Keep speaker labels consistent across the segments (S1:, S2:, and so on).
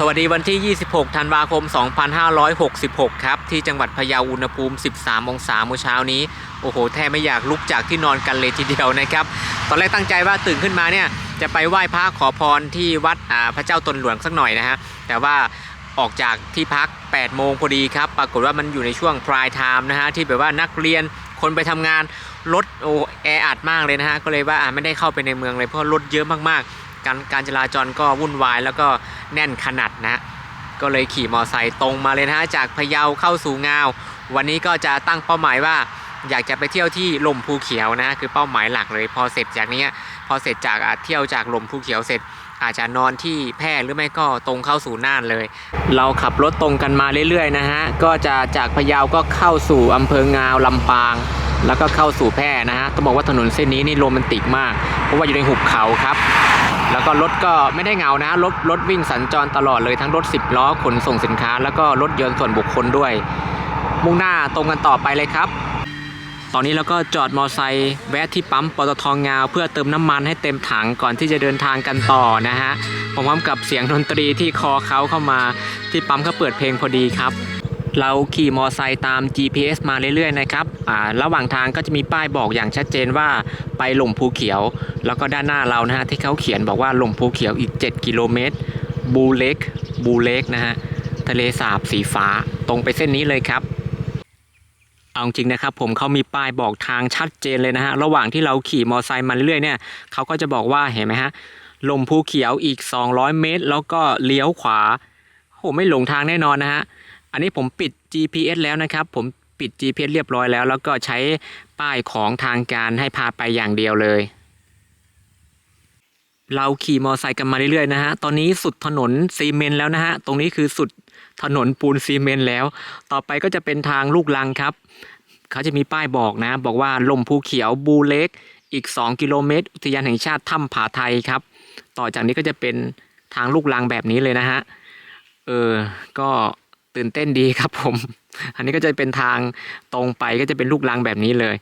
S1: สวัสดีวันที่ 26 ธันวาคม 2566 ครับ ที่จังหวัดพะเยาอุณหภูมิ 13 องศาเมื่อเช้านี้ โอ้โห แทบไม่อยากลุกจากที่นอนกันเลยทีเดียวนะครับ ตอนแรกตั้งใจว่าตื่นขึ้นมาเนี่ย จะไปไหว้พระขอพรที่วัดพระเจ้าตนหลวงสักหน่อยนะฮะ แต่ว่าออกจากที่พัก 8 โมงพอดีครับ ปรากฏว่ามันอยู่ในช่วง prime time นะฮะ ที่แบบว่านักเรียน คนไปทำงาน รถโอแออัดมากเลยนะฮะ ก็เลยว่าอ่าไม่ได้เข้าไปในเมืองเลยเพราะรถเยอะมากๆ การการจราจรก็วุ่นวายแล้วก็แน่นขนาดนะก็เลยขี่มอไซค์ตรงมาเลยนะฮะจากพะเยาเข้าสู่งาว วันนี้ก็จะตั้งเป้าหมายว่าอยากจะไปเที่ยวที่ลมภูเขียวนะคือเป้าหมายหลักเลย พอเสร็จจากนี้พอเสร็จจากเที่ยวจากลมภูเขียวเสร็จ อาจจะนอนที่แพร่หรือไม่ก็ตรงเข้าสู่น่านเลย เราขับรถตรงกันมาเรื่อยๆนะฮะก็จะจากพะเยาก็เข้าสู่อำเภองาวลำปาง แล้วก็เข้าสู่แพร่นะฮะต้องบอกว่าถนนเส้นนี้นี่โรแมนติกมาก เพราะว่าอยู่ในหุบเขาครับ แล้วก็รถก็ไม่ได้เหงานะรถรถวิ่งสัญจรตลอดเลยทั้งรถ 10 ล้อขนส่งสินค้า แล้วก็รถยนต์ส่วนบุคคลด้วย มุ่งหน้าตรงกันต่อไปเลยครับ ตอนนี้เราก็จอดมอไซค์แวะที่ปั๊มปตทงาว เพื่อเติมน้ำมันให้เต็มถังก่อนที่จะเดินทางกันต่อนะฮะพร้อมกับเสียงดนตรีที่คอเขาเข้ามาที่ปั๊มก็เปิดเพลงพอดีครับ เราขี่มอไซค์ตาม GPS มาเรื่อยๆนะครับระหว่างทางก็จะมีป้ายบอกอย่างชัดเจนว่าไปหล่มภูเขียว แล้วก็ด้านหน้าเรานะฮะที่เขาเขียนบอกว่าหล่มภูเขียวอีก 7 กิโลเมตร บูเล็ก บูเล็กนะฮะ ทะเลสาบสีฟ้า ตรงไปเส้นนี้เลยครับ เอาจริงนะครับผมเขามีป้ายบอกทางชัดเจนเลยนะฮะ ระหว่างที่เราขี่มอไซค์มาเรื่อยๆเนี่ยเขาก็จะบอกว่าเห็นไหมฮะลมภูเขียวอีก 200 เมตร แล้วก็เลี้ยวขวาโหไม่หลงทางแน่นอนนะฮะ นนี้ผมปิด GPS แล้วนะครับ ผมปิด GPS เรียบร้อยแล้ว แล้วก็ใช้ป้ายของทางการให้พาไปอย่างเดียวเลย เราขี่มอไซค์กันมาเรื่อยๆนะฮะ ตอนนี้สุดถนนซีเมนต์แล้วนะฮะ ตรงนี้คือสุดถนนปูนซีเมนต์แล้ว ต่อไปก็จะเป็นทางลูกลังครับ เขาจะมีป้ายบอกนะ บอกว่าลมภูเขียวบูเล็ก อีก 2 กิโลเมตร อุทยานแห่งชาติถ้ำผาไทยครับ ต่อจากนี้ก็จะเป็นทางลูกลังแบบนี้เลยนะฮะ เออ ก็ ตื่นเต้นดีครับผม อันนี้ก็จะเป็นทางตรงไปก็จะเป็นลูกลังแบบนี้เลย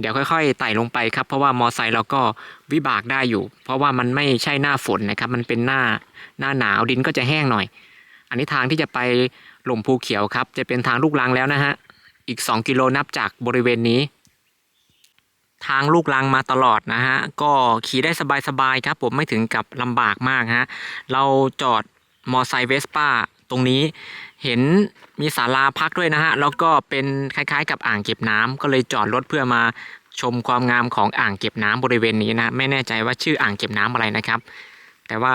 S1: เดี๋ยวค่อยๆไต่ลงไปครับ เพราะว่ามอไซค์เราก็วิบากได้อยู่ เพราะว่ามันไม่ใช่หน้าฝนนะครับ มันเป็นหน้าหน้าหนาวดินก็จะแห้งหน่อย อันนี้ทางที่จะไปหล่มภูเขียวครับ จะเป็นทางลูกลังแล้วนะฮะ อีก 2 กิโลนับจากบริเวณนี้ ทางลูกลังมาตลอดนะฮะ ก็ขี่ได้สบายๆครับผมไม่ถึงกับลำบากมากฮะ เราจอดมอไซค์เวสป้าตรงนี้ เห็นมีศาลาพักด้วยนะฮะ แล้วก็เป็นคล้ายๆ กับอ่างเก็บน้ำก็เลยจอดรถเพื่อมาชมความงามของอ่างเก็บน้ำบริเวณนี้นะไม่แน่ใจว่าชื่ออ่างเก็บน้ำอะไรนะครับ แต่ว่า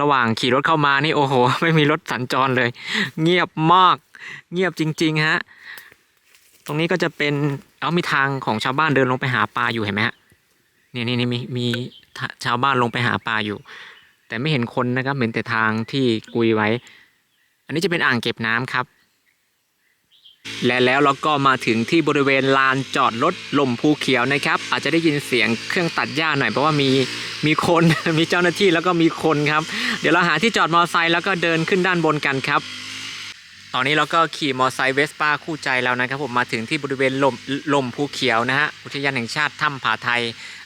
S1: ระหว่างขี่รถเข้ามานี่โอ้โห ไม่มีรถสัญจรเลย เงียบมาก เงียบจริงๆฮะตรงนี้ก็จะเป็นเอามีทางของชาวบ้านเดินลงไปหาปลาอยู่เห็นไหมฮะนี่นี่นี่มีมีชาวบ้านลงไปหาปลาอยู่ แต่ไม่เห็นคนนะครับเห็นแต่ทางที่กุยไว้ อันนี้จะเป็นอ่างเก็บน้ำครับ และแล้วเราก็มาถึงที่บริเวณลานจอดรถลมภูเขียวนะครับ อาจจะได้ยินเสียงเครื่องตัดหญ้าหน่อยเพราะว่ามีมีคนมีเจ้าหน้าที่แล้วก็มีคนครับ เดี๋ยวเราหาที่จอดมอเตอร์ไซค์แล้วก็เดินขึ้นด้านบนกันครับตอนนี้เราก็ขี่มอเตอร์ไซค์เวสป้าคู่ใจแล้วนะครับ ผมมาถึงที่บริเวณลมลมภูเขียวนะฮะอุทยานแห่งชาติถ้ำผาไทย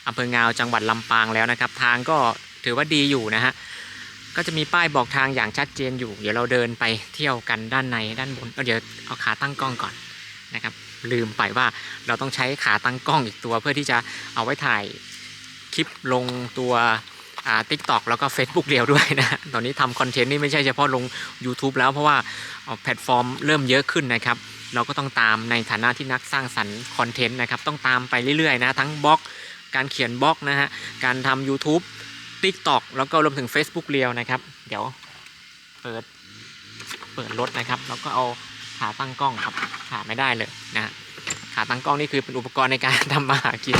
S1: อำเภองาวจังหวัดลำปางแล้วนะครับ ทางก็ถือว่าดีอยู่นะฮะ ก็จะมีป้ายบอกทางอย่างชัดเจนอยู่ เดี๋ยวเราเดินไปเที่ยวกันด้านในด้านบนเดี๋ยวเอาขาตั้งกล้องก่อนนะครับ ลืมไปว่าเราต้องใช้ขาตั้งกล้องอีกตัว เพื่อที่จะเอาไว้ถ่ายคลิปลงตัวอ่าทิกตอกแล้วก็ Facebook เรียวด้วยนะ ตอนนี้ทำคอนเทนต์นี่ไม่ใช่เฉพาะลง YouTube แล้วเพราะว่าเอาแพลตฟอร์มเริ่มเยอะขึ้นนะครับ เราก็ต้องตามในฐานะที่นักสร้างสรรค์คอนเทนต์นะครับ ต้องตามไปเรื่อยๆนะ ทั้งบล็อก การเขียนบล็อกนะฮะ การทำ YouTube TikTok แล้วก็รวมถึง Facebook เรียวนะครับ เดี๋ยวเปิดเปิดรถนะครับ แล้วก็เอาขาตั้งกล้องครับขาไม่ได้เลยนะฮะขาตั้งกล้องนี่คือเป็นอุปกรณ์ในการทำมาหากิน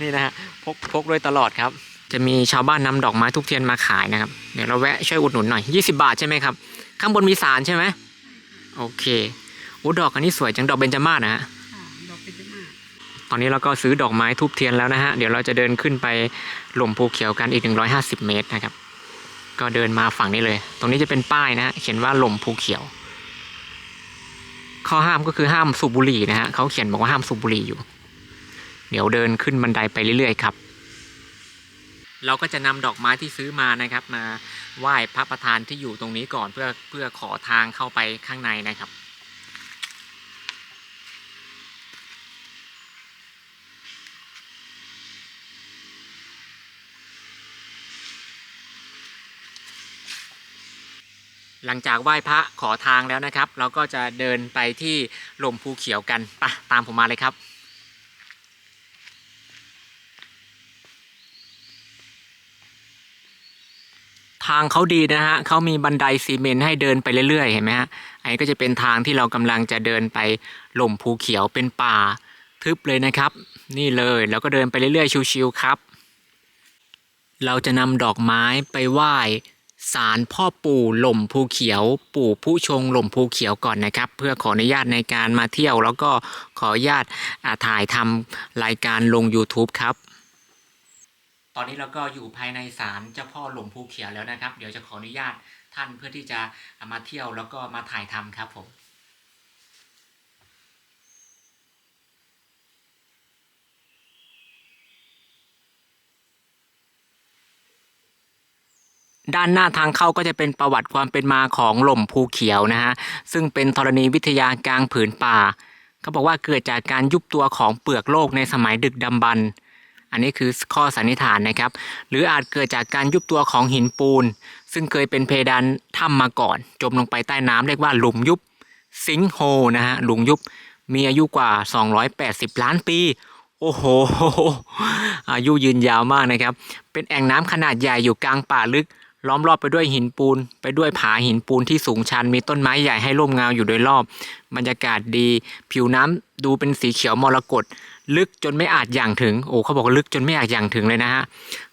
S1: นี่นะฮะพกพกด้วยตลอดครับ จะมีชาวบ้านนำดอกไม้ทุกเทียนมาขายนะครับ เดี๋ยวเราแวะช่วยอุดหนุนหน่อย 20 บาทใช่ไหมครับ ข้างบนมีสารใช่ไหมโอเคโอ้ดอกอันนี้สวยจังดอกเบญจมาศนะฮะ
S2: ค่ะดอกเป็นจมาศ
S1: ตอนนี้เราก็ซื้อดอกไม้ทูบเทียนแล้วนะฮะ เดี๋ยวเราจะเดินขึ้นไปห ล่มภูเขียวกันอีก 150 เมตรนะครับ ก็เดินมาฝั่งนี้เลย ตรงนี้จะเป็นป้ายนะฮะเขียนว่าหล่มภูเขียว ข้อห้ามก็คือห้ามสูบบุหรี่นะฮะเขาเขียนบอกว่าห้ามสูบบุหรี่อยู่ เดี๋ยวเดินขึ้นบันไดไปเรื่อยๆครับ เราก็จะนำดอกไม้ที่ซื้อมานะครับ มาไหว้พระประธานที่อยู่ตรงนี้ก่อนเพื่อเพื่อขอทางเข้าไปข้างในนะครับ หลังจากไหว้พระขอทางแล้วนะครับ เราก็จะเดินไปที่ลมภูเขียวกันปะตามผมมาเลยครับ ทางเขาดีนะฮะเขามีบันไดซีเมนต์ให้เดินไปเรื่อยๆเห็นไหมฮะอันนี้ก็จะเป็นทางที่เรากำลังจะเดินไปหล่มภูเขียวเป็นป่าทึบเลยนะครับ นี่เลยแล้วก็เดินไปเรื่อยๆชิวๆครับ เราจะนำดอกไม้ไปไหว้ ศาลพ่อปู่หล่มภูเขียว ปู่ผู้ชงหล่มภูเขียวก่อนนะครับ เพื่อขออนุญาตในการมาเที่ยว แล้วก็ขออนุญาตถ่ายทำรายการลง YouTube ครับ ตอนนี้เราก็อยู่ภายในศาลเจ้าพ่อหล่มภูเขียวแล้วนะครับ เดี๋ยวจะขออนุญาตท่านเพื่อที่จะมาเที่ยวแล้วก็มาถ่ายทำครับผม ด้านหน้าทางเข้าก็จะเป็นประวัติความเป็นมาของหล่มภูเขียวนะฮะซึ่งเป็นธรณีวิทยากลางผืนป่าเขาบอกว่าเกิดจากการยุบตัวของเปลือกโลกในสมัยดึกดำบรรพ์อันนี้คือข้อสันนิษฐานนะครับ หรืออาจเกิดจากการยุบตัวของหินปูน ซึ่งเคยเป็นเพดานถ้ำมาก่อน จมลงไปใต้น้ำเรียกว่าหลุมยุบซิงโฮนะฮะหลุมยุบมีอายุกว่า 280 ล้านปี โอ้โห อายุยืนยาวมากนะครับ เป็นแอ่งน้ำขนาดใหญ่อยู่กลางป่าลึก ล้อมรอบไปด้วยหินปูน ไปด้วยผาหินปูนที่สูงชัน มีต้นไม้ใหญ่ให้ร่มเงาอยู่โดยรอบ บรรยากาศดี ผิวน้ำดูเป็นสีเขียวมรกตลึกจนไม่อาจอย่างถึง โอ้เขาบอกลึกจนไม่อาจอย่างถึงเลยนะฮะ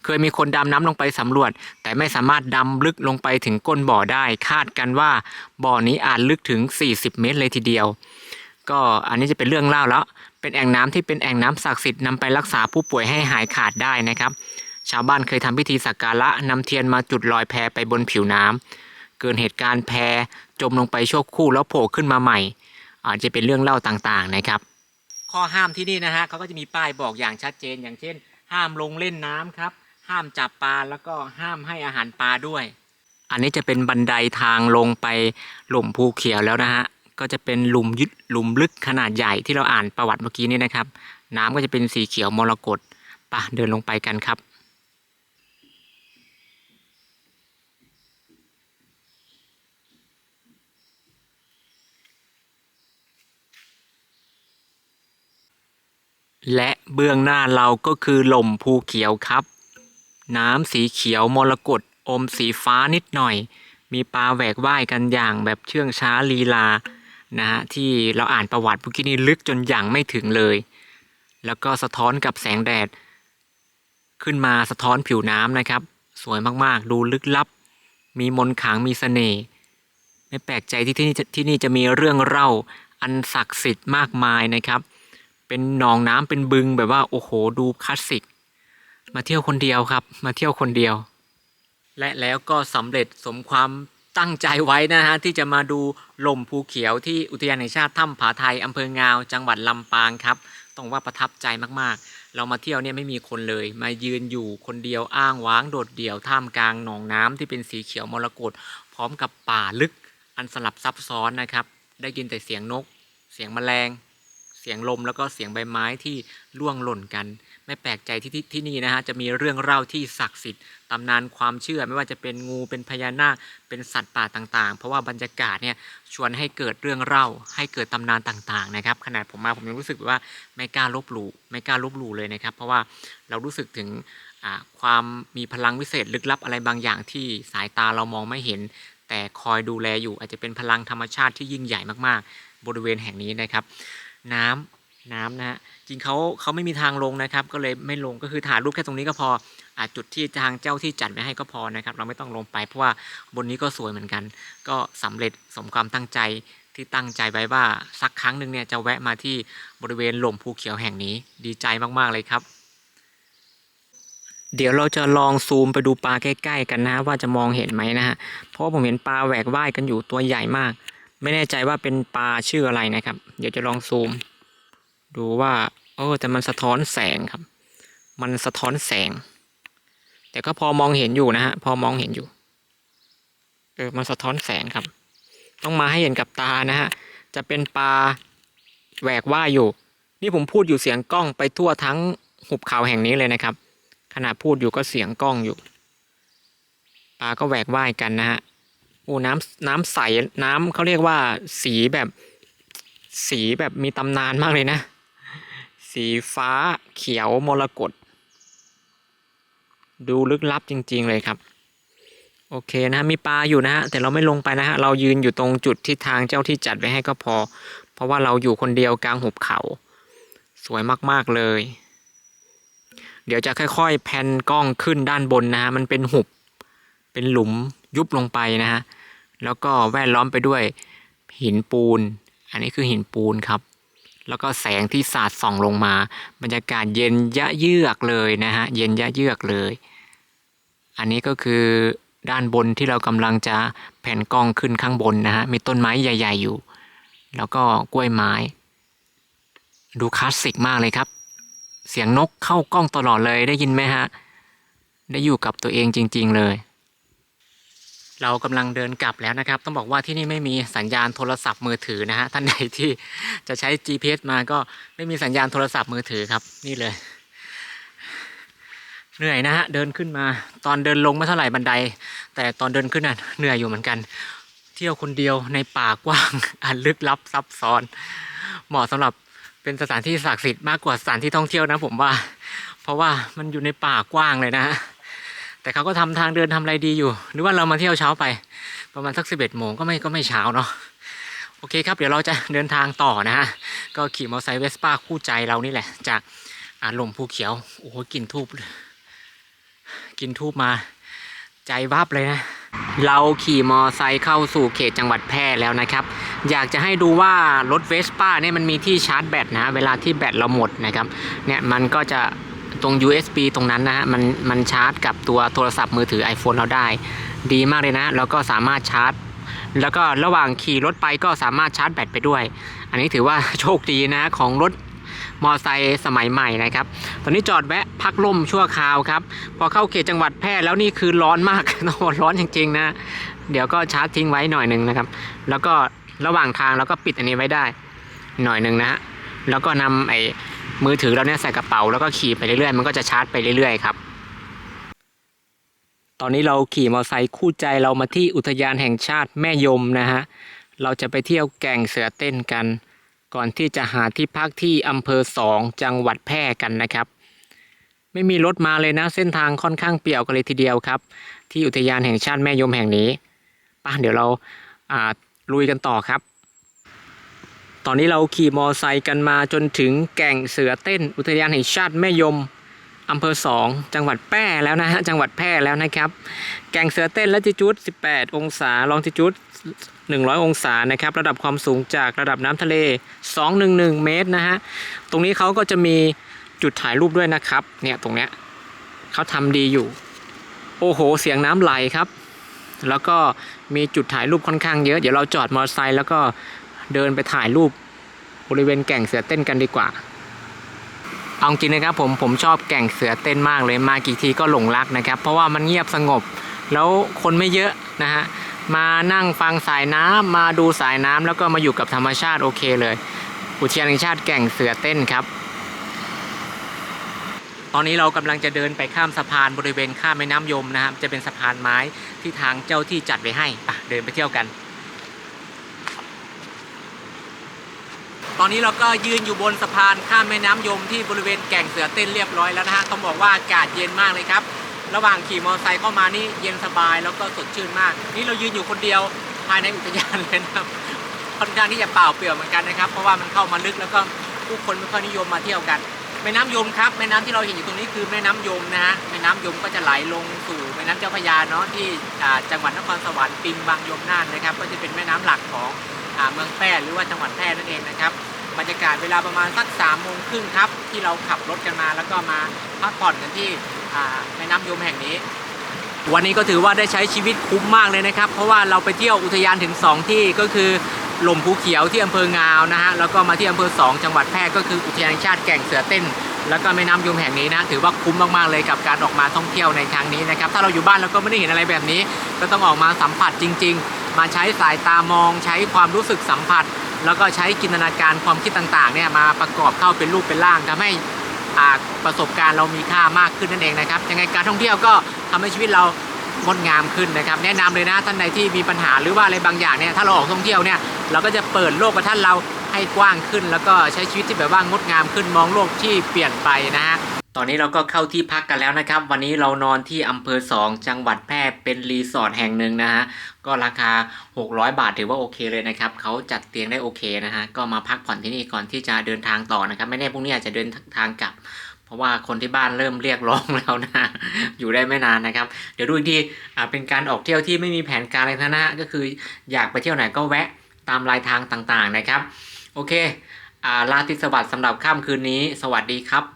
S1: เคยมีคนดำน้ำลงไปสำรวจ แต่ไม่สามารถดำลึกลงไปถึงก้นบ่อได้ คาดกันว่าบ่อนี้อาจลึกถึง 40 เมตรเลยทีเดียว ก็อันนี้จะเป็นเรื่องเล่าแล้ว เป็นแอ่งน้ำที่เป็นแอ่งน้ำศักดิ์สิทธิ์นำไปรักษาผู้ป่วยให้หายขาดได้นะครับ ชาวบ้านเคยทำพิธีสักการะนำเทียนมาจุดลอยแพไปบนผิวน้ำเกิดเหตุการณ์แพจมลงไปชั่วครู่แล้วโผล่ขึ้นมาใหม่ อาจจะเป็นเรื่องเล่าต่างๆนะครับ ข้อห้ามที่นี่นะฮะเขาก็จะมีป้ายบอกอย่างชัดเจน อย่างเช่น ห้ามลงเล่นน้ำครับ ห้ามจับปลาแล้วก็ห้ามให้อาหารปลาด้วย อันนี้จะเป็นบันไดทางลงไปหลุมภูเขียวแล้วนะฮะก็จะเป็นหลุมยึดหลุมลึกขนาดใหญ่ที่เราอ่านประวัติเมื่อกี้นี้นะครับ น้ำก็จะเป็นสีเขียวมรกตปะเดินลงไปกันครับ และเบื้องหน้าเราก็คือหล่มภูเขียวครับ น้ำสีเขียวมรกตอมสีฟ้านิดหน่อย มีปลาแหวกว่ายกันอย่างแบบเชื่องช้าลีลานะฮะที่เราอ่านประวัติเมื่อกี้นี้ลึกจนอย่างไม่ถึงเลย แล้วก็สะท้อนกับแสงแดด ขึ้นมาสะท้อนผิวน้ำนะครับ สวยมากๆ ดูลึกลับ มีมนขังมีเสน่ห์ไม่แปลกใจที่ที่นี่จะที่นี่จะมีเรื่องเล่าอันศักดิ์สิทธิ์มากมายนะครับ เป็นหนองน้ำเป็นบึงแบบว่าโอ้โหดูคลาสสิก มาเที่ยวคนเดียวครับ มาเที่ยวคนเดียว และแล้วก็สำเร็จสมความตั้งใจไว้นะฮะที่จะมาดูลมภูเขียวที่อุทยานแห่งชาติถ้ำผาไทยอำเภองาว จังหวัดลำปางครับต้องว่าประทับใจมากๆ เรามาเที่ยวเนี่ยไม่มีคนเลย มายืนอยู่คนเดียวอ้างว้างโดดเดี่ยวท่ามกลางหนองน้ำที่เป็นสีเขียวมรกตพร้อมกับป่าลึกอันสลับซับซ้อนนะครับ ได้ยินแต่เสียงนก เสียงแมลง เสียงลมแล้วก็เสียงใบไม้ที่ร่วงหล่นกัน ไม่แปลกใจที่ที่ที่นี่นะฮะจะมีเรื่องเล่าที่ศักดิ์สิทธิ์ตำนานความเชื่อไม่ว่าจะเป็นงูเป็นพญานาคเป็นสัตว์ป่าต่างๆ เพราะว่าบรรยากาศเนี่ยชวนให้เกิดเรื่องเล่าให้เกิดตำนานต่างๆนะครับขนาดผมมาผมยังรู้สึกว่าไม่กล้าลบหลู่ไม่กล้าลบหลู่เลยนะครับ เพราะว่าเรารู้สึกถึงความมีพลังวิเศษลึกลับอะไรบางอย่างที่สายตาเรามองไม่เห็น แต่คอยดูแลอยู่อาจจะเป็นพลังธรรมชาติที่ยิ่งใหญ่มากๆ บริเวณแห่งนี้นะครับ น้ำน้ำนะฮะจริงเขาเขาไม่มีทางลงนะครับ ก็เลยไม่ลงก็คือถ่ายรูปแค่ตรงนี้ก็พออาจุดที่ทางเจ้าที่จัดไว้ให้ก็พอนะครับ เราไม่ต้องลงไปเพราะว่าบนนี้ก็สวยเหมือนกัน ก็สำเร็จสมความตั้งใจที่ตั้งใจไว้ว่าสักครั้งหนึ่งเนี่ยจะแวะมาที่บริเวณหล่มภูเขียวแห่งนี้ดีใจมากๆเลยครับ เดี๋ยวเราจะลองซูมไปดูปลาใกล้ ๆ กันนะว่าจะมองเห็นไหมนะฮะเพราะผมเห็นปลาแหวกว่ายกันอยู่ตัวใหญ่มาก ไม่แน่ใจว่าเป็นปลาชื่ออะไรนะครับ เดี๋ยวจะลองซูม ดูว่าโอ้แต่มันสะท้อนแสงครับ มันสะท้อนแสง แต่ก็พอมองเห็นอยู่นะฮะพอมองเห็นอยู่เออมันสะท้อนแสงครับ ต้องมาให้เห็นกับตานะฮะจะเป็นปลาแหวกว่ายอยู่ นี่ผมพูดอยู่เสียงกล้องไปทั่วทั้งหุบเขาแห่งนี้เลยนะครับ ขณะพูดอยู่ก็เสียงกล้องอยู่ ปลาก็แหวกว่ายกันนะฮะ โอ้น้ำน้ำใสน้ำเขาเรียกว่า สีแบบสีแบบมีตำนานมากเลยนะ สีฟ้าเขียวมรกตดูลึกลับจริง ๆ เลยครับ โอเคนะฮะมีปลาอยู่นะฮะแต่เราไม่ลงไปนะฮะเรายืนอยู่ตรงจุดที่ทางเจ้าที่จัดไว้ให้ก็พอ เพราะว่าเราอยู่คนเดียวกลางหุบเขา สวยมากๆเลย เดี๋ยวจะค่อย ๆ แพนกล้องขึ้นด้านบนนะฮะมันเป็นหุบเป็นหลุม ยุบลงไปนะฮะแล้วก็แวดล้อมไปด้วยหินปูน อันนี้คือหินปูนครับ แล้วก็แสงที่สาดส่องลงมา บรรยากาศเย็นยะเยือกเลยนะฮะเย็นยะเยือกเลย อันนี้ก็คือด้านบนที่เรากำลังจะแผ่นกล้องขึ้นข้างบนนะฮะมีต้นไม้ใหญ่ ๆ อยู่ แล้วก็กล้วยไม้ ดูคลาสสิกมากเลยครับ เสียงนกเข้ากล้องตลอดเลยได้ยินไหมฮะได้อยู่กับตัวเองจริง ๆ เลย เรากำลังเดินกลับแล้วนะครับ ต้องบอกว่าที่นี่ไม่มีสัญญาณโทรศัพท์มือถือนะฮะท่านใดที่จะใช้ GPS มาก็ไม่มีสัญญาณโทรศัพท์มือถือครับ นี่เลย เหนื่อยนะฮะเดินขึ้นมาตอนเดินลงไม่เท่าไหร่บันได แต่ตอนเดินขึ้นน่ะเหนื่อยอยู่เหมือนกัน เที่ยวคนเดียวในป่ากว้างอันลึกลับซับซ้อน เหมาะสำหรับเป็นสถานที่ศักดิ์สิทธิ์มากกว่าสถานที่ท่องเที่ยวนะผมว่า เพราะว่ามันอยู่ในป่ากว้างเลยนะฮะ แต่เขาก็ทำทางเดินทำอะไรดีอยู่ หรือว่าเรามาเที่ยวเช้าไป ประมาณสักสิบเอ็ดโมงก็ไม่ก็ไม่เช้าเนาะโอเคครับเดี๋ยวเราจะเดินทางต่อนะฮะก็ขี่มอเตอร์ไซค์เวสป้าคู่ใจเรานี่แหละ จากอาลมภูเขียวโอ้โหกินทูบเลยกินทูบมาใจวับเลยนะ เราขี่มอไซค์เข้าสู่เขตจังหวัดแพร่แล้วนะครับ อยากจะให้ดูว่ารถเวสป้าเนี่ยมันมีที่ชาร์จแบตนะ เวลาที่แบตเราหมดนะครับ เนี่ยมันก็จะ ตรง USB ตรงนั้นนะฮะมันมันชาร์จกับตัวโทรศัพท์มือถือ iPhone เราได้ ดีมากเลยนะ แล้วก็สามารถชาร์จ แล้วก็ระหว่างขี่รถไปก็สามารถชาร์จแบตไปด้วย อันนี้ถือว่าโชคดีนะของรถมอไซค์สมัยใหม่นะครับ ตอนนี้จอดแวะพักล่มชั่วคราวครับ พอเข้าเขตจังหวัดแพร่แล้วนี่คือร้อนมากต้องบอกร้อนจริงๆนะ เดี๋ยวก็ชาร์จทิ้งไว้หน่อยหนึ่งนะครับ แล้วก็ระหว่างทางเราก็ปิดอันนี้ไว้ได้ หน่อยหนึ่งนะฮะ แล้วก็นำไอ้ มือถือเราเนี่ยใส่กระเป๋าแล้วก็ขี่ไปเรื่อยๆ มันก็จะชาร์จไปเรื่อยๆครับตอนนี้เราขี่มอเตอร์ไซค์คู่ใจเรามาที่อุทยานแห่งชาติแม่ยมนะฮะเราจะไปเที่ยวแก่งเสือเต้นกัน ก่อนที่จะหาที่พักที่อำเภอสองจังหวัดแพร่กันนะครับ ไม่มีรถมาเลยนะเส้นทางค่อนข้างเปี่ยวกันเลยทีเดียวครับ ที่อุทยานแห่งชาติแม่ยมแห่งนี้ป่ะเดี๋ยวเราอ่าลุยกันต่อครับ ตอนนี้เราขี่มอไซค์กันมาจนถึงแก่งเสือเต้น อุทยานแห่งชาติแม่ยมอำเภอสองจังหวัดแพร่แล้วนะฮะจังหวัดแพร่แล้วนะครับ แก่งเสือเต้นละจิจูด18 องศาลองจิจูด100 องศานะครับ ระดับความสูงจากระดับน้ำทะเล 211 เมตรนะฮะ ตรงนี้เขาก็จะมีจุดถ่ายรูปด้วยนะครับ เนี่ยตรงเนี้ยเขาทำดีอยู่ โอ้โห เสียงน้ำไหลครับ แล้วก็มีจุดถ่ายรูปค่อนข้างเยอะ เดี๋ยวเราจอดมอเตอร์ไซค์แล้วก็ เดินไปถ่ายรูปบริเวณแก่งเสือเต้นกันดีกว่า เอาจริงนะครับผมผมชอบแก่งเสือเต้นมากเลยมากี่ทีก็หลงรักนะครับ เพราะว่ามันเงียบสงบ แล้วคนไม่เยอะนะฮะมานั่งฟังสายน้ำมาดูสายน้ำแล้วก็มาอยู่กับธรรมชาติโอเคเลย อุทยานแห่งชาติแก่งเสือเต้นครับ ตอนนี้เรากำลังจะเดินไปข้ามสะพานบริเวณข้ามแม่น้ำยมนะครับ จะเป็นสะพานไม้ที่ทางเจ้าที่จัดไว้ให้ไปเดินไปเที่ยวกัน ตอนนี้เราก็ยืนอยู่บนสะพานข้ามแม่น้ำยมที่บริเวณแก่งเสือเต้นเรียบร้อยแล้วนะฮะต้องบอกว่าอากาศเย็นมากเลยครับ ระหว่างขี่มอเตอร์ไซค์เข้ามานี่เย็นสบายแล้วก็สดชื่นมาก นี่เรายืนอยู่คนเดียวภายในอุทยานเลยนะครับค่อนข้างที่จะเปล่าเปลี่ยวเหมือนกันนะครับ เพราะว่ามันเข้ามาลึกแล้วก็ผู้คนไม่ค่อยนิยมมาเที่ยวกัน แม่น้ำยมครับแม่น้ำที่เราเห็นอยู่ตรงนี้คือแม่น้ำยมนะฮะแม่น้ำยมก็จะไหลลงสู่แม่น้ำเจ้าพระยาเนาะที่จังหวัดนครสวรรค์ปิงบางยมน่านนะครับ ก็จะเป็นแม่น้ำหลักของ เมืองแพร่หรือว่าจังหวัดแพร่นั่นเองนะครับ บรรยากาศเวลาประมาณสัก3ามโมงครึ่งครับ ที่เราขับรถกันมาแล้วก็มาพักผ่อนกันที่แม่น้ำยมแห่งนี้ วันนี้ก็ถือว่าได้ใช้ชีวิตคุ้มมากเลยนะครับ เพราะว่าเราไปเที่ยวอุทยานถึง 2 ที่ก็คือหล่มภูเขียวที่อำเภองาวนะฮะแล้วก็มาที่อำเภอ 2 จังหวัดแพร่ก็คืออุทยานชาติแก่งเสือเต้น แล้วก็แม่น้ำยมแห่งนี้นะถือว่าคุ้มมากๆเลยกับการออกมาท่องเที่ยวในครั้งนี้นะครับถ้าเราอยู่บ้านเราก็ไม่ได้เห็นอะไรแบบนี้ ก็ต้องออกมาสัมผัสจริง ๆ มาใช้สายตามอง ใช้ความรู้สึกสัมผัส แล้วก็ใช้จินตนาการความคิดต่างๆเนี่ยมาประกอบเข้าเป็นรูปเป็นร่างทำให้ประสบการณ์เรามีค่ามากขึ้นนั่นเองนะครับยังไงการท่องเที่ยวก็ทำให้ชีวิตเรางดงามขึ้นนะครับ แนะนำเลยนะท่านใดที่มีปัญหาหรือว่าอะไรบางอย่างเนี่ยถ้าเราออกท่องเที่ยวเนี่ยเราก็จะเปิดโลกประทัดเราให้กว้างขึ้น แล้วก็ใช้ชีวิตที่แบบว่างดงามขึ้นมองโลกที่เปลี่ยนไปนะฮะ ตอนนี้เราก็เข้าที่พักกันแล้วนะครับ วันนี้เรานอนที่อำเภอ 2 จังหวัดแพร่เป็นรีสอร์ทแห่งหนึ่งนะฮะ ก็ราคา 600 บาทถือว่าโอเคเลยนะครับเขาจัดเตียงได้โอเคนะฮะ ก็มาพักผ่อนที่นี่ก่อนที่จะเดินทางต่อนะครับ ไม่แน่พรุ่งนี้อาจจะเดินทางกลับ เพราะว่าคนที่บ้านเริ่มเรียกร้องแล้วนะ อยู่ได้ไม่นานนะครับ เดี๋ยวดูอีกทีอ่าเป็นการออกเที่ยวที่ไม่มีแผนการอะไรทั้งนะฮะ ก็คืออยากไปเที่ยวไหนก็แวะตามรายทางต่างๆนะครับ โอเคอ่าลาติสวัสดิ์สำหรับค่ำคืนนี้ สวัสดีครับ